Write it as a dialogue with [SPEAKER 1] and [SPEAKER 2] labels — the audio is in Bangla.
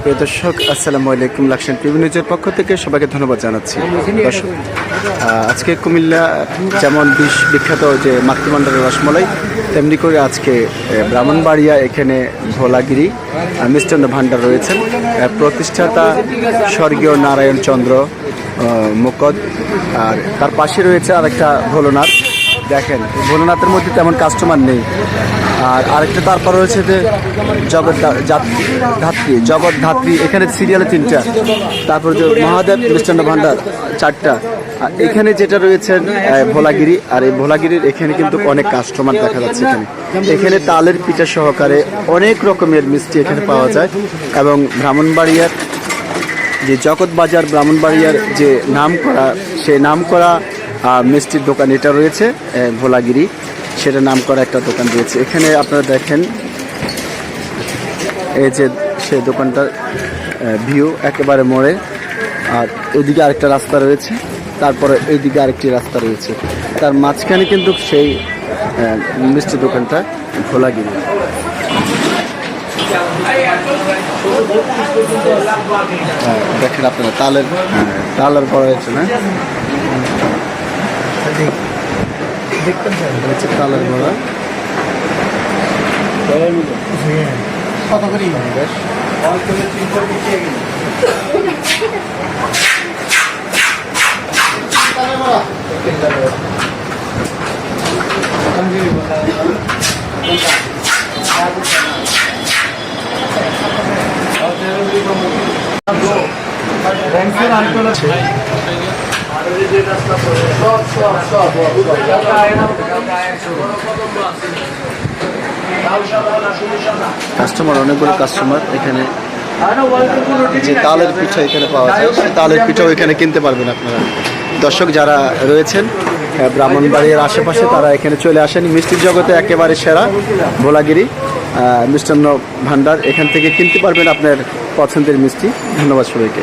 [SPEAKER 1] প্রিয় দর্শক, আসসালামু আলাইকুম লাকসান টিভি নিউজের পক্ষ থেকে সবাইকে ধন্যবাদ জানাচ্ছি। দর্শক আজকে কুমিল্লা যেমন বিশ বিখ্যাত যে মাতৃমণ্ডলের রসমলাই, তেমনি করে আজকে ব্রাহ্মণবাড়িয়া এখানে ভোলাগিরি মিষ্টান্ন ভাণ্ডার রয়েছেন। প্রতিষ্ঠাতা স্বর্গীয় নারায়ণ চন্দ্র মুকদ, আর তার পাশে রয়েছে আরেকটা ভোলনাথ। দেখেন ভোলনাথের মধ্যে তেমন কাস্টমার নেই। আর আরেকটা তারপর রয়েছে যে জগৎ ধাত্রী জগৎ ধাত্রী এখানে সিরিয়ালে তিনটা। তারপর যে মহাদেব মিষ্টান্ন ভান্ডার চারটা। আর এখানে যেটা রয়েছেন আহ, ভোলাগিরি আর এই ভোলাগিরির এখানে কিন্তু অনেক কাস্টমার দেখা যাচ্ছে এখানে। এখানে তালের পিঠা সহকারে অনেক রকমের মিষ্টি এখানে পাওয়া যায়। এবং ব্রাহ্মণবাড়িয়ার যে জগৎ বাজার ব্রাহ্মণবাড়িয়ার যে নাম করা সে নাম করা মিষ্টির দোকান এটা রয়েছে ভোলাগিরি। সেটা নাম করা একটা দোকান রয়েছে। এখানে আপনারা দেখেন এই যে সে দোকানটার ভিউ একেবারে মোড়ে। আর এদিকে আরেকটা রাস্তা রয়েছে তারপরে এইদিকে আরেকটি রাস্তা রয়েছে। তার মাঝখানে কিন্তু সেই আহ, মিষ্টি দোকানটা ভোলাগিরি। হ্যাঁ, দেখেন আপনারা তালের হ্যাঁ, তালের করা হয়েছে না? এটা হচ্ছে তালের বড়া বেশ। কাস্টমার অনেকগুলো কাস্টমার এখানে যে তালের পিঠা এখানে পাওয়া যায়, সেই তালের পিঠাও এখানে কিনতে পারবেন আপনারা। দর্শক যারা রয়েছেন ব্রাহ্মণবাড়ির আশেপাশে, তারা এখানে চলে আসেন। মিষ্টির জগতে একেবারে সেরা ভোলাগিরি মিষ্টান্ন ভান্ডার। এখান থেকে কিনতে পারবেন আপনার পছন্দের মিষ্টি। ধন্যবাদ সবাইকে।